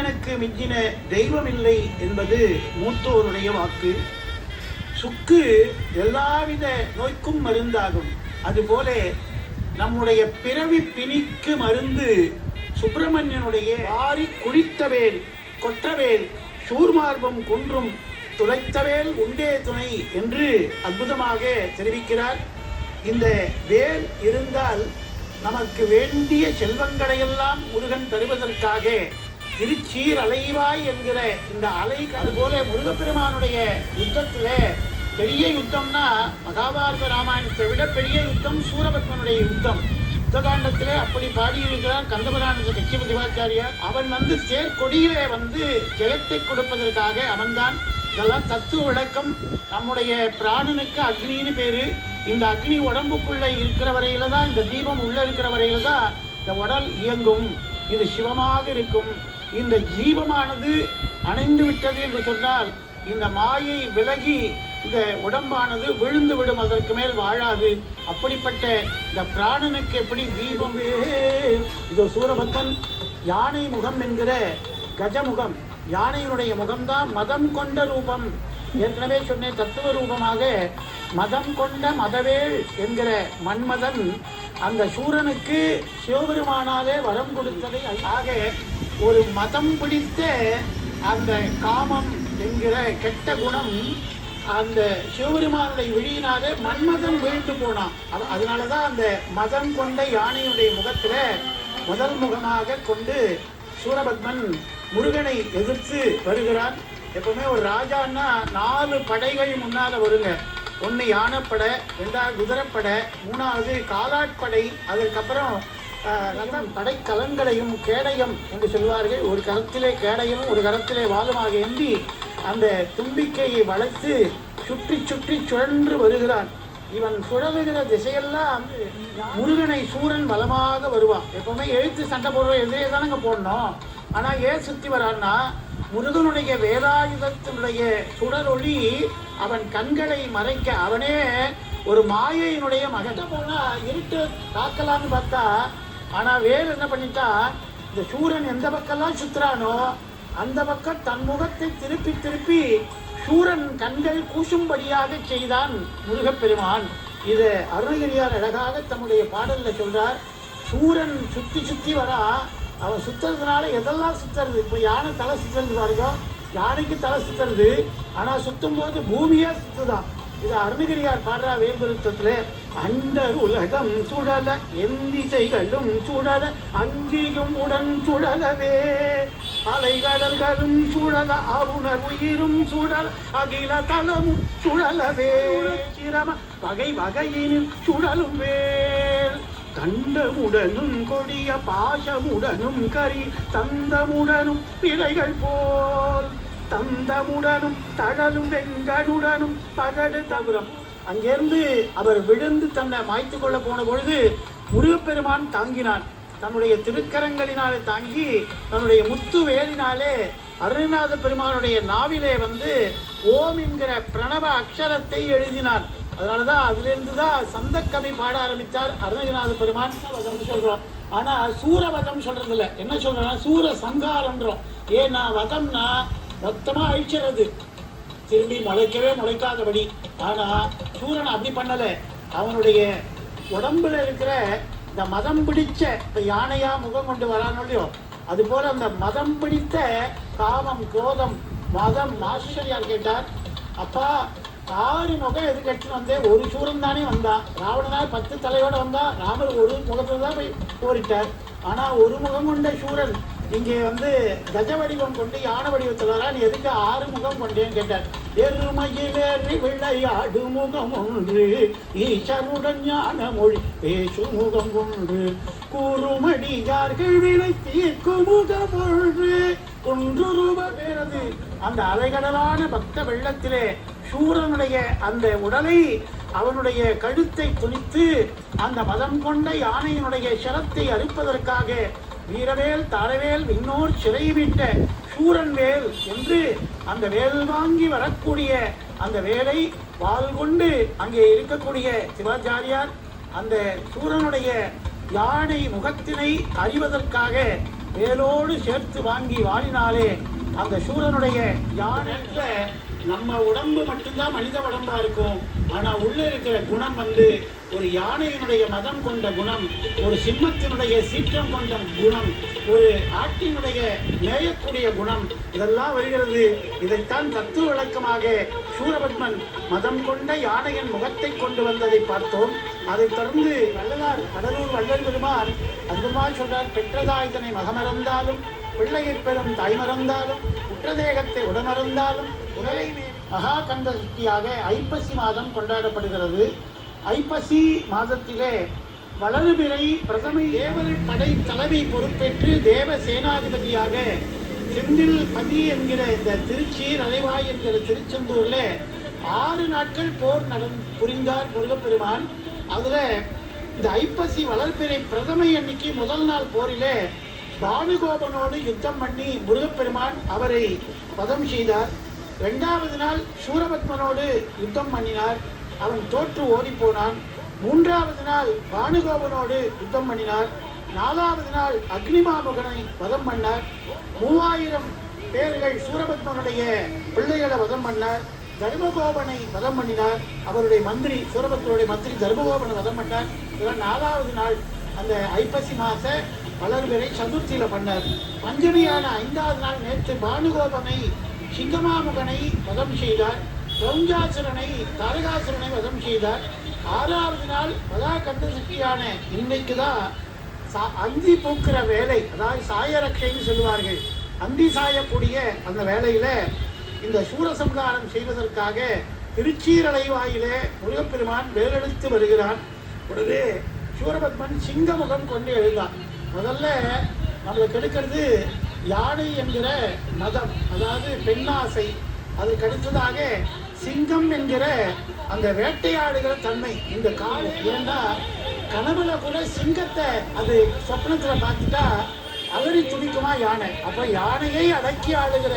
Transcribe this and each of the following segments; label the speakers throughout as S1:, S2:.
S1: எனக்கு மிஞ்சின தெய்வம் இல்லை என்பது மூத்தோருடைய வாக்கு. சுக்கு எல்லாவித நோய்க்கும் மருந்தாகும். அதுபோல நம்முடைய பிறவி பிணிக்கு மருந்து சுப்பிரமணியனுடைய ஆறி குழித்தவேல் கொற்றவேல் சூர்மார்பம் குன்றும் துளைத்தவேல் உண்டே துணை என்று அற்புதமாக தெரிவிக்கிறார். இந்த வேல் இருந்தால் நமக்கு வேண்டிய செல்வங்களையெல்லாம் முருகன் தருவதற்காக திருச்சீர் அலைவாய் என்கிற இந்த அலை அதுபோல முருகப்பெருமானுடைய யுத்தத்துல பெரிய யுத்தம்னா மகாபாரத ராமாயணத்தை விட பெரிய யுத்தம் சூரபத்மனுடைய யுத்தம். யுத்தகாண்டத்திலே அப்படி பாடியிருக்கிறார் கந்தபுராண கட்சி பதிவாச்சாரியார் அவன் வந்து சேர்க்கொடியிலே வந்து ஜெயத்தை கொடுப்பதற்காக அவன்தான் இதெல்லாம் தத்துவ விளக்கம். நம்முடைய பிராணனுக்கு அக்னின்னு பேரு. இந்த அக்னி உடம்புக்குள்ள இருக்கிற வரையில தான் இந்த தீபம் உள்ள இருக்கிற வரையில தான் இந்த உடல் இயங்கும். இது சிவமாக இருக்கும். இந்த ஜீவமானது அணைந்து விட்டது என்று சொன்னால் இந்த மாயை விலகி இந்த உடம்பானது விழுந்து விடும் அதற்கு மேல் வாழாது. அப்படிப்பட்ட இந்த பிராணனுக்கு எப்படி தீபம் இதோ? சூரபத்தன் யானை முகம் என்கிற கஜமுகம் யானையினுடைய முகம்தான் மதம் கொண்ட ரூபம். ஏற்கனவே சொன்னேன் தத்துவ ரூபமாக மதம் கொண்ட மதவேள் என்கிற மன்மதன் அந்த சூரனுக்கு சிவபெருமானாலே வரம் கொடுத்ததை ஆக ஒரு மதம் பிடித்த அந்த காமம் என்கிற கெட்ட குணம் அந்த சிவபெருமானுடைய விழியினாலே மன்மதன் வீழ்ந்து போனான். அது- அதனாலதான் அந்த மதம் கொண்ட யானையுடைய முகத்தில் முதல் முகமாக கொண்டு சூரபத்மன் முருகனை எதிர்த்து வருகிறான். எப்பவுமே ஒரு ராஜான்னா நாலு படைகள் முன்னால வருங்க. ஒன்று யானைப்படை ரெண்டாவது குதிரைப்படை மூணாவது காலாட்படை அதுக்கப்புறம் நல்ல படைக்கலங்களையும் கேடயம் என்று சொல்வார்கள். ஒரு கரத்திலே கேடயம் ஒரு கரத்திலே வாளுமாக ஏந்தி அந்த தும்பிக்கையை வளைத்து சுற்றி சுற்றி சுழன்று வருகிறான். இவன் சுழலுகிற திசையெல்லாம் முருகனை சூரன் பலமாக வருவான். எப்பவுமே எழுத்து சண்டை போடுற எதிரே தானங்க போடணும். ஆனால் ஏன் சுற்றி வரான்னா முருகனுடைய வேலாயுதத்தினுடைய சுடரொளி அவன் கண்களை மறைக்க அவனே ஒரு மாயையினுடைய மகன். போனால் இருட்டு தாக்கலான்னு பார்த்தா ஆனால் வேல் என்ன பண்ணிட்டா இந்த சூரன் எந்த பக்கம்லாம் சுத்துறானோ அந்த பக்கம் தன் முகத்தை திருப்பி திருப்பி சூரன் கண்கள் கூசும்படியாக செய்தான் முருகப்பெருமான். இது அருணகிரியார் அழகாக தன்னுடைய பாடலில் சொல்றார். சூரன் சுற்றி சுற்றி வரா. அவன் சுத்துறதுனால எதெல்லாம் சுத்துறது? இப்போ யானை தலை சுத்துறது பாருங்க. யானைக்கு தலை சுத்துறது. ஆனால் சுற்றும் போது பூமியே சுத்துதான். இது அருணகிரியார் பாடுறா வேம்பருத்தத்துல அந்த உலகம் சுழல எந்திசைகளும் சுழல அங்கியும் உடன் சுழலவே. அலைகடல்களும் சுழல அருணர் உயிரும் சுழல அகில தலமும் சுழலவே. சிரம வகை வகையினில் சுழலும் வேல். கண்டமுடனும் கொடிய பாசமுடனும் கரி தந்தமுடனும் பிழைகள் போல். தந்தமுடனும் தழலும் வெங்கடுடனும் பகடு தவிரம். அங்கிருந்து அவர் விழுந்து தன்னை மாய்த்து கொள்ள போன பொழுது முருகப்பெருமான் தாங்கினான். தன்னுடைய திருக்கரங்களினாலே தாங்கி தன்னுடைய முத்து வேலினாலே அருணநாத பெருமானுடைய நாவிலே வந்து ஓம் என்கிற பிரணவ அக்ஷரத்தை எழுதினார் அதனாலதான் அதிலிருந்து தான் சந்தக்கவி பாட ஆரம்பித்தார் அருணகிரிநாத பெருமான். வதம் சொல்றோம் ஆனா சூரவதம் சொல்றது இல்லை என்ன சொல்றோம்னா சூர சங்காரன்றோம் ஏன்னா வதம்னா மொத்தமா அழிச்சிடுறது திரும்பி முளைக்கவே முளைக்காதபடி. ஆனா சூரன் அப்படி பண்ணல. அவனுடைய உடம்புல இருக்கிற இந்த மதம் பிடிச்ச இப்போ யானையா முகம் கொண்டு வரானோ இல்லையோ அது போல அந்த மதம் பிடித்த காமம் குரோதம் மதம் ஆசிரியர் கேட்டார். அப்பா ஆறு முகம் எது கட்டின்னு வந்தே? ஒரு சூரன் தானே வந்தான் ராவணனால் பத்து தலையோட வந்தா. ராமர் ஒரு முகத்துல தான் போய் போரிட்டார். ஆனா ஒரு முகம் கொண்ட சூரன் இங்கே வந்து கஜ வடிவம் கொண்டு யானை வடிவத்தில் வரா எதுக்கு ஆறு முகம் கொண்டேன்னு கேட்டார். எருமையிலேறி விளையாடு முகம் ஒன்று ஈசனுடன் ஞான மொழி பேசு முகம் ஒன்று. கூறுமடியார்கள் விலை தீர்க்கும் முகம் ஒன்று. ஒன்று ரூபது அந்த அலைகடலான பக்த வெள்ளத்திலே சூரனுடைய அந்த உடலை அவனுடைய கழுத்தை துணித்து அந்த மதம் கொண்ட யானையினுடைய சிரத்தை அறுப்பதற்காக வீரவேல் தாரவேல் விண்ணோர் சிறை விட்ட சூரன் வேல் என்று அந்த வேல் வாங்கி வரக்கூடிய அந்த வேலை வால் கொண்டு அங்கே இருக்கக்கூடிய சிவாச்சாரியார் அந்த சூரனுடைய யானை முகத்தினை அறிவதற்காக வேலோடு சேர்த்து வாங்கி வாழினாலே அந்த சூரனுடைய யானை நம்ம உடம்பு மட்டும்தான் மனித உடம்பா இருக்கும். ஆனா உள்ள இருக்கிற குணம் வந்து ஒரு யானையினுடைய மதம் கொண்ட குணம் ஒரு சிம்மத்தினுடைய சீற்றம் கொண்ட குணம் ஒரு ஆட்டினுடைய மேயக்கூடிய குணம். இதெல்லாம் வருகிறது. இதைத்தான் தத்துவ விளக்கமாக சூரபத்மன் மதம் கொண்ட யானையின் முகத்தை கொண்டு வந்ததை பார்த்தோம். அதைத் தொடர்ந்து வள்ளலார் கடலூர் வள்ளல் பெருமான் அற்புதமாக சொல்றார் பெற்றதா இதனை மகமறந்தாலும் பிள்ளையை பெறும் தாய் மறந்தாலும் உற்றதேகத்தை உடமறந்தாலும் உடலை மீறி சக்தியாக ஐப்பசி மாதம் கொண்டாடப்படுகிறது. ஐப்பசி மாதத்திலே வளர்பிறை பிரதமை தேவர் படை தலைமை பொறுப்பேற்று தேவ சேனாதிபதியாக செந்தில் பதி என்கிற இந்த திருச்சி நலைவாய் என்கிற திருச்செந்தூர்ல ஆறு நாட்கள் போர் நடந் புரிந்தார் முருகப்பெருமான். அதுல இந்த ஐப்பசி வளர்பிறை பிரதமை அன்னைக்கு முதல் நாள் போரிலே பானுகோபனோடு யுத்தம் பண்ணி முருகப்பெருமான் அவரை வதம் செய்தார். ரெண்டாவது நாள் சூரபத்மனோடு யுத்தம் பண்ணினார். அவன் தோற்று ஓடிப்போனான். மூன்றாவது நாள் பானுகோபனோடு யுத்தம் பண்ணினார். நாலாவது நாள் அக்னிமாமுகனை வதம் பண்ணார். மூவாயிரம் பேர்கள் சூரபத்மனுடைய பிள்ளைகளை வதம் பண்ணார். தர்மகோபனை வதம் பண்ணினார். அவருடைய மந்திரி சூரபத்மனுடைய மந்திரி தர்மகோபனை வதம் பண்ணார். இதெல்லாம் நாலாவது நாள் அந்த ஐப்பசி மாச வளர்வரை சதுர்த்தியில பண்ணார். பஞ்சமியான ஐந்தாவது நாள் நேற்று பானுகோபனை சிங்கமாமுகனை வதம் செய்தார் பிரௌஞ்சாசுரனை தாரகாசுரனை வதம் செய்தார். ஆறாவது நாள் மதா கந்த சக்தியான இன்னைக்கு தான் சா- அந்தி பூக்கிற வேலை அதாவது சாயரட்சைன்னு சொல்லுவார்கள். அந்தி சாயக்கூடிய அந்த வேலையில் இந்த சூரசம்ஹாரம் செய்வதற்காக திருச்சீரலைவாயிலே முருகப்பெருமான் வேலெடுத்து வருகிறான். உடனே சூரபத்மன் சிங்கமுகம் கொண்டு எழுந்தான். முதல்ல நம்மளுக்கு எடுக்கிறது யானை என்கிற மதம் அதாவது பெண்ணாசை அதுக்கு அடுத்ததாக சிங்கம் என்கிற அந்த வேட்டையாடுகிற தன்மை. இந்த காலம் ஏன்னா கனவுல கூட சிங்கத்தை அது சொப்னத்துல பார்த்துட்டா அலறி துடிக்குமா யானை? அப்ப யானையை அடக்கி ஆளுகிற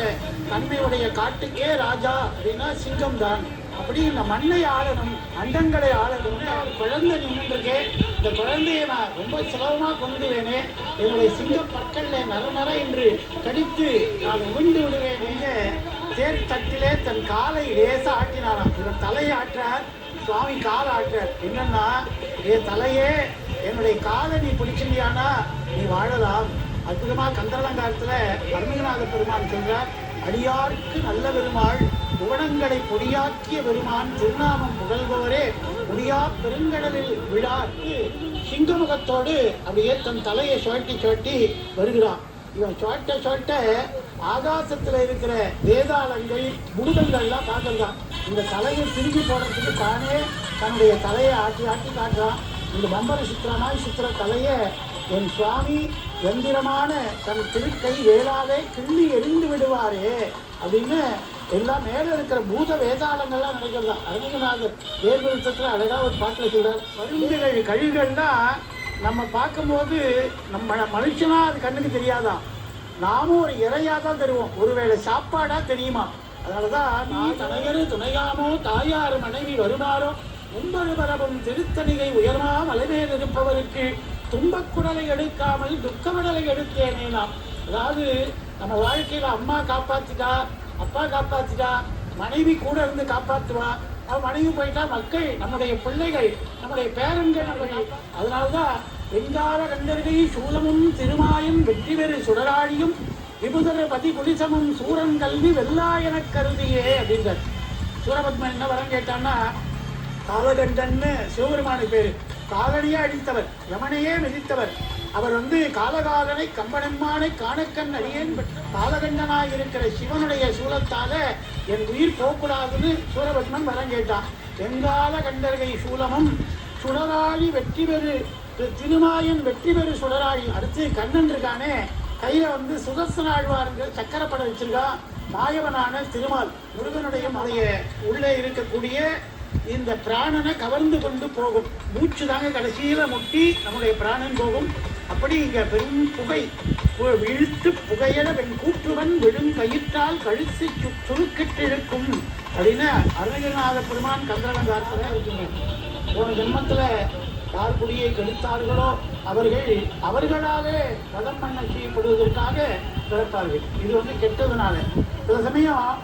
S1: தன்மையுடைய காட்டுக்கே ராஜா அப்படின்னா சிங்கம் தான் அப்படி இந்த மண்ணை ஆளணும் அண்டங்களை ஆளணும்னு குழந்தை நின்றுருக்கேன் இந்த குழந்தையை நான் ரொம்ப சுலபமாக கொண்டுவேனே என்னுடைய சிங்க பற்கள்ல நர நர என்று கடித்து நான் உமிழ்ந்து விடுவேன் தேர் தட்டிலே தன் காலை லேசா ஆட்டினாராம் இவர் தலையை ஆற்றார் சுவாமி கால் ஆற்றார் என்னன்னா என் தலையே என்னுடைய காலை நீ பிடிச்சிருந்தியானா நீ வாழலாம். அற்புதமாக கந்தரலங்காரத்தில் பரமநாத பெருமான் சொல்கிறார் அடியாருக்கு நல்ல பெருமாள் புவனங்களை பொடியாக்கிய பெருமான் திருநாமம் புகழ்பவரே முடியா பெருங்கடலில் விழாக்கு சிங்கமுகத்தோடு அப்படியே தன் தலையை சுழட்டி சுழட்டி வருகிறான். இவன் சுழட்ட சுழட்ட ஆகாசத்தில் இருக்கிற வேதாளங்கள் பூதங்கள்லாம் பார்க்கறான். இந்த தலையை திரும்பி போடுறதுக்கு தானே தன்னுடைய தலையை ஆட்டி ஆட்டி காட்டுறான். இந்த பம்பர சித்திரமாய் சித்திர தலையை என் சுவாமி எந்திரமான தன் திருக்கை வேளாவே கிள்ளி எரிந்து விடுவாரே அப்படின்னு எல்லாம் மேல இருக்கிற பூத வேதாளங்கள்லாம் நடக்கிறதா அருணகிரிநாதர் வேர்வெழுத்தத்தில் அழகா ஒரு பாட்டில் சொல்றார். மருந்துகள் கழிவுகள்னா நம்ம பார்க்கும்போது நம்ம மனுஷனா அது கண்ணுக்கு தெரியாதான் நாமும் ஒரு இறையா தான் தருவோம். ஒருவேளை சாப்பாடா தெரியுமா? அதனாலதான் நீ தனையரு துணையாமோ தாயார் மனைவி வருமாறோ முன்பொரு பரவும் திருத்தணிகை உயர்மா மலைமேல் இருப்பவருக்கு துன்பக்குடலை எடுக்காமல் துக்கமிடலை எடுத்தேனே நாம். அதாவது நம்ம வாழ்க்கையில அம்மா காப்பாத்திட்டா அப்பா காப்பாத்திட்டா மனைவி கூட இருந்து காப்பாத்துவா. அவன் மனைவி போயிட்டா மக்கள் நம்முடைய பிள்ளைகள் நம்முடைய பேரன்கள் நம்முடைய அதனால்தான் வெங்கார கண்டர்கை சூலமும் திருமாயும் வெற்றி பெறு சுடராழியும் விபுதர பதி குடிசமும் சூரன் கல்வி வெள்ளாயனக் கருதியே அப்படின்றார். சூரபத்மன் என்ன வரம் கேட்டான்னா காலகண்டன்னு சிவபெருமானுக்கு பேர். காலடியே அடித்தவர் யமனையே மிதித்தவர். அவர் வந்து காலகாலனை கம்பனம்மானை காணக்கண் அடியேன் காலகண்டனாய் இருக்கிற சிவனுடைய சூலத்தால என் உயிர் போகக்கூடாதுன்னு சூரபத்மன் வரம் கேட்டான். வெங்கால கண்டர்கை சூலமும் சுடராழி வெற்றி பெறு திருமாயன் வெற்றி பெறு சுடராழி. அடுத்து கண்ணன் இருக்கானே கையில வந்து சுதர்சன ஆழ்வாருங்கிற சக்கரப்படம் வச்சிருக்கான். மாயவனான திருமால் முருகனுடைய மலைய உள்ளே இருக்கக்கூடிய இந்த பிராணனை கவர்ந்து கொண்டு போகும். மூச்சு தாங்க கடைசியில முட்டி நம்முடைய பிராணன் போகும். அப்படி இங்க பெரும் புகை. இழுத்து புகையட வெண் கூற்றுவன் விழும் கயிற்றால் கழுத்து சு- சுருக்கிட்டிருக்கும். அப்படின்னு அருணகிரிநாத பெருமான் கந்தரலங்காரத்துல இருக்குங்க போன ஜென்மத்தில் யார் குடியை கெடுத்தார்களோ அவர்கள் அவர்களாலே வதம் பண்ண செய்யப்படுவதற்காக பிறப்பார்கள். இது வந்து கெட்டதுனால. சில சமயம்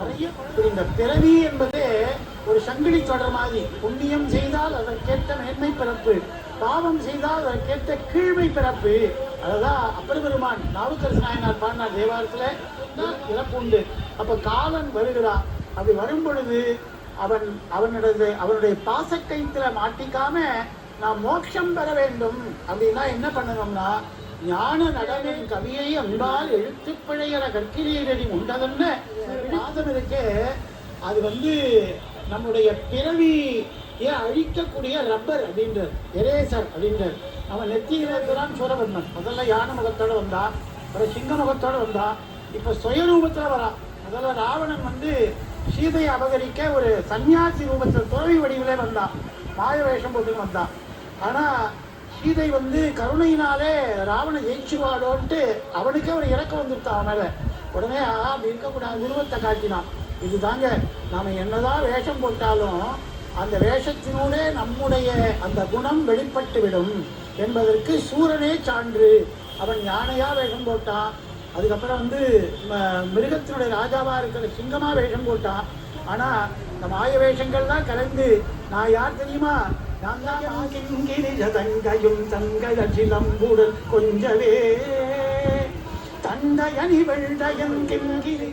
S1: நிறைய இந்த பிறவி என்பது ஒரு சங்கிலி தொடர் மாதிரி புண்ணியம் செய்தால் அதற்கேற்ற மேன்மை பிறப்பு பாவம் செய்தால் அதற்கேற்ற கீழ்மை பிறப்பு. அதுதான் அப்படி பெருமான் நாவுக்கரசு நாயனார் பாடினார் தேவாரத்தில் இறப்பு உண்டு. அப்ப காலன் வருகிறான் அப்படி வரும் பொழுது அவன் அவனது அவனுடைய பாசக்கயிற்றுல மாட்டிக்காம நான் மோட்சம் பெற வேண்டும். அப்படின்னா என்ன பண்ணணும்னா ஞான நடனின் கவியை அன்பால் எழுத்து கற்கிறீரடி உண்டதுன்னு? உண்டதன்னு பாதம் இருக்கு. அது வந்து நம்முடைய பிறவியை அழிக்கக்கூடிய ரப்பர் அப்படின்றார் எரேசர் அப்படின்றார். அவன் நெத்தியில் இருக்கிறான் சூரபன்மன் முதல்ல யானை முகத்தோடு வந்தான் அப்புறம் சிங்க முகத்தோடு வந்தான் இப்போ சுயரூபத்தில் வரான் முதல்ல ராவணன் வந்து சீதையை அபகரிக்க ஒரு சன்னியாசி ரூபத்தில் துறவி வடிவிலே வந்தான் மாய வேஷம் போட்டு வந்தான் ஆனால் சீதை வந்து கருணையினாலே ராவண ஜெயிச்சுவாடோன்ட்டு அவனுக்கே ஒரு இறக்கம் வந்துருத்தான் அவன் உடனே ஆ அப்படி இருக்கக்கூடாது உருவத்தை காட்டினான். இது தாங்க நாம் என்னதான் வேஷம் போட்டாலும் அந்த வேஷத்தினூடே நம்முடைய அந்த குணம் வெளிப்பட்டு விடும் என்பதற்கு சூரனே சான்று. அவன் யானையாக வேஷம் போட்டான் அதுக்கப்புறம் வந்து ம- மிருகத்தினுடைய ராஜாவாக இருக்கிற சிங்கமாக வேஷம் போட்டான் ஆனால் இந்த மாய வேஷங்கள்லாம் கலந்து நான் யார் தெரியுமா? நான் தான் கிங்கிரிஜ தங்கையும் தங்கய கொஞ்சவே தண்டயனி வெள்ளயன் கிங்கிரி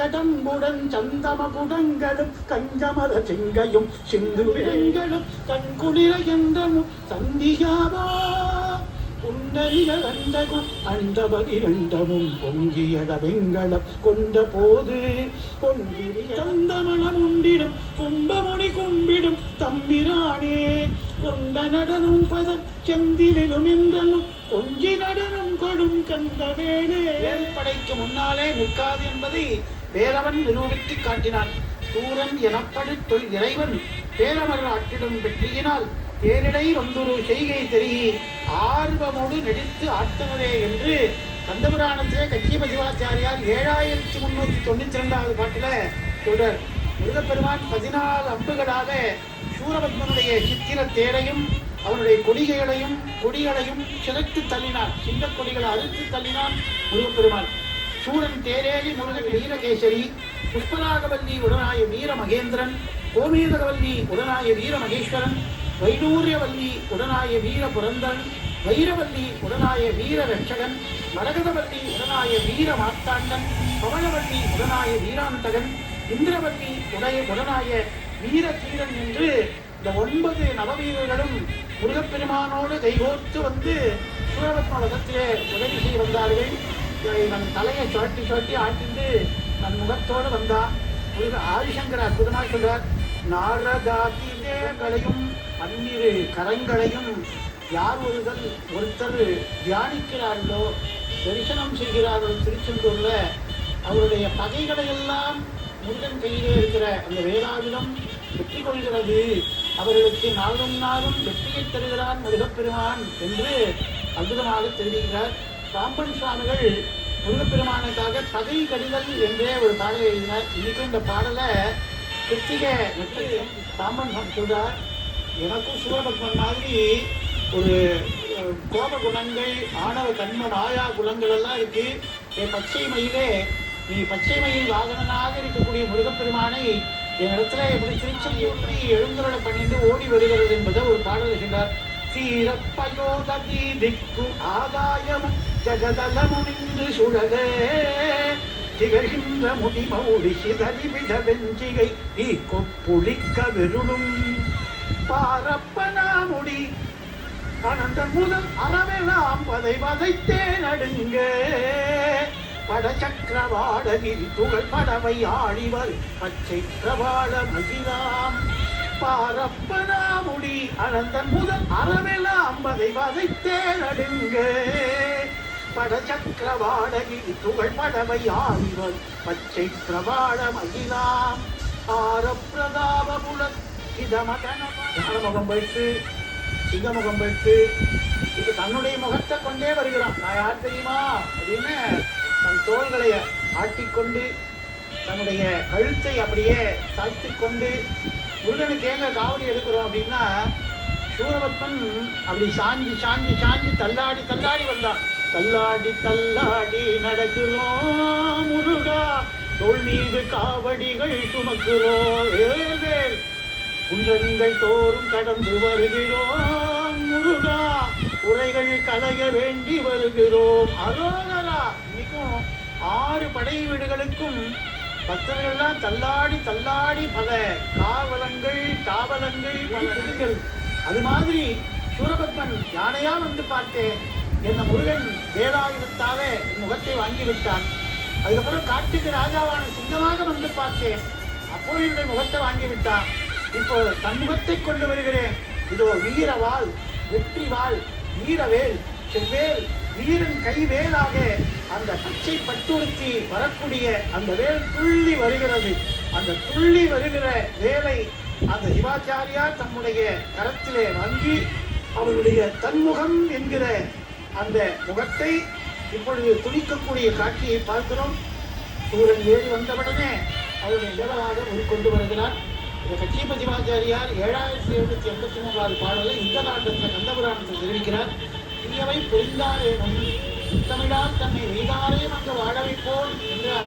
S1: கடம்புடன் சந்தம குடங்களும் கஞ்சமர சிங்கையும் சிந்து விலங்களும் கண்குளிர என்றமும் சந்தியாவா புன்னரிக கண்டகம் அண்டபதி இரண்டமும் பொங்கியத வெங்கலம் கொண்ட போது பொங்கிரி சந்தமணம் உண்டிடும் கும்பமுனி கும்பிடும் தம்பிரானே கொண்ட நடனம் பதம் செந்திலும் என்றனும் கொஞ்சி நடனம் கொடும் கந்த வேலே படைக்கு முன்னாலே நிற்காது என்பதை வேலவன் நிரூபித்து காட்டினான். சூரன் எனப்படு இறைவன் பேரவர் ஆற்றிடம் வெற்றியினால் பேரிடை ஒன்றொரு செய்கை தெரியி ஆர்வமோடு நடித்து ஆட்டுவதே என்று கந்தபுராணத்திலே கச்சியப சிவாச்சாரியார் ஏழாயிரத்தி முன்னூத்தி தொண்ணூத்தி ரெண்டாவது பாட்டுல சொல்றார். முருகப்பெருமான் பதினாலு அம்புகளாக சூரபத்மனுடைய சித்திர தேரையும் அவனுடைய கொடிகைகளையும் கொடிகளையும் சிதைத்து தள்ளினான். சின்ன கொடிகளை அறுத்து தள்ளினான் முருகப்பெருமான். சூரன் தேரேறி முருகன் வீரகேசரி புஷ்பராகவல்லி உடனாய வீர மகேந்திரன் கோமேதகவல்லி உடனாய வீர மகேஸ்வரன் வைடூரியவல்லி உடனாய வீர புரந்தன் வைரவல்லி உடனாய வீர ரட்சகன் மரகதவல்லி உடனாய வீர மார்த்தாண்டன் பவனவல்லி உடனாய வீராந்தகன் இந்திரவல்லி உடைய உடனாய வீர தீரன் என்று இந்த ஒன்பது நவவீரர்களும் முருகப்பெருமானோடு கைகோர்த்து வந்து சூரபத்ம வதத்திலே உதவி செய்ய வந்தார்கள். நம் தலையை சுழட்டி சுழட்டி ஆட்டிந்து நம் முகத்தோடு வந்தா முருக ஆதிசங்கர் அற்புதமாக சொல்றார் நாரதாதிதேகளையும் பன்னிரு கரங்களையும் யார் ஒருதல் ஒருத்தர் தியானிக்கிறார்களோ தரிசனம் செய்கிறார்கள் திருச்செந்தூரில் அவருடைய பகைகளை எல்லாம் முருகன் கையிலே இருக்கிற அந்த வேளாவிடம் வெற்றி கொள்கிறது அவர்களுக்கு நாளும் நாளும் வெற்றியை தருகிறான் முருகப்பெருமான் என்று அற்புதமாக தெரிவிக்கிறார். பாம்பன் சுவாமிகள் முருகப்பெருமானுக்காக பகை கடிதல் என்றே ஒரு பாடலை எழுதினார். இன்னைக்கும் இந்த பாடலை கிருத்திகை வெற்றி பாம்பன் சுவாமி சொல்றார். எனக்கும் சூரபத்மன் மாதிரி ஒரு கோப குணங்கள் ஆணவ கண்மன் ஆயா குணங்கள் எல்லாம் இருக்கு. என் பச்சை மயிலே நீ பச்சைமையில் வாகனனாக இருக்கக்கூடிய முருகப்பெருமானை என் இடத்துல எப்படி திருச்செந்தூர்மை எழுந்தருளை பண்ணிட்டு ஓடி வருகிறது என்பதை ஒரு பாடல் இருக்கின்றார். சீரப்பயோததி திக்கு ஆதாயமும் ஜகதலமுனிந்து சுழலே. திகழ்கின்ற முடிமௌடி சிதறி விட வெஞ்சிகை நீ கொப்புளிக்க விருளும். பாரப்பனாமுடி அனந்தன் முதல் அறவெல்லாம் பதை வதைத்தே நடுங்க படச்சக்கரவாடகிரி புகழ் படவை ஆழிவர் பச்சை பிரபாள மகிழாம். பாரப்பனாமுடி அனந்தன் முதல் அறவெல்லாம் பதை வதைத்தே நடுங்க. படச்சக்கரவாடகிரி துகள் படவை ஆழிவர் பச்சை பிரபாள மகிழாம். ஆரப்பிரதாபபுலத் இதமதன முகம் வைத்து சிங்கமுகம் வைத்து இப்ப தன்னுடைய முகத்தை கொண்டே வருகிறான். நான் யார் தெரியுமா? அப்படின்னு தன் தோள்களை ஆட்டிக்கொண்டு தன்னுடைய கழுத்தை அப்படியே சாய்த்துக் கொண்டு முருகனுக்கு ஏங்க காவடி எடுக்கிறோம்? அப்படின்னா சூரபத்மன் அப்படி சாஞ்சி சாஞ்சி சாஞ்சி தள்ளாடி தள்ளாடி வந்தான். தள்ளாடி தள்ளாடி நடக்கிறோம் முருகா தோள் மீது காவடிகள் சுமக்கிறோம் ஏவேல் குன்றங்கள் தோறும் கடந்து வருகிறோம் முருகா உரைகள் கலைய வேண்டி வருகிறோம். அரோகரா ஆறு படை வீடுகளுக்கும் பக்தர்கள்லாம் தள்ளாடி தள்ளாடி பல காவலங்கள் காவலங்கள் பல அது மாதிரி சூரபத்மன் யானையா வந்து பார்த்தேன் என்ன முருகன் வேலாயுதத்தாலே என் முகத்தை வாங்கி விட்டான் அதுக்கப்புறம் காட்டுக்கு ராஜாவான சிங்கமாக வந்து பார்த்தேன் அப்போ என்னுடைய முகத்தை வாங்கி விட்டான் இப்போ தன் முகத்தை கொண்டு வருகிறேன். இதோ வீரவாள் வெற்றி வாள் வீரவேல் செவ்வேல் வீரன் கைவேலாக அந்த பச்சை பட்டுறுத்தி வரக்கூடிய அந்த வேல் துள்ளி வருகிறது. அந்த துள்ளி வருகிற வேலை அந்த சிவாச்சாரியார் தம்முடைய கரத்திலே வாங்கி அவருடைய தன்முகம் என்கிற அந்த முகத்தை இப்பொழுது துணிக்கக்கூடிய காட்சியை பார்க்கிறோம். சூரன் ஏறி வந்தவுடனே அவருடைய நிலவாக உருக்கொண்டு வருகிறார். இந்த கட்சிபதிவாச்சாரியார் ஏழாயிரத்தி எழுநூத்தி எண்பத்தி மூன்றாவது பாடலை இந்த காண்டத்தில் கந்தபுராணத்தில் தெரிவிக்கிறார். தீயவை புரிந்தாரேனும் தமிழால் தன்னை நீதாரே அங்கு வாழ வைப்போம் என்று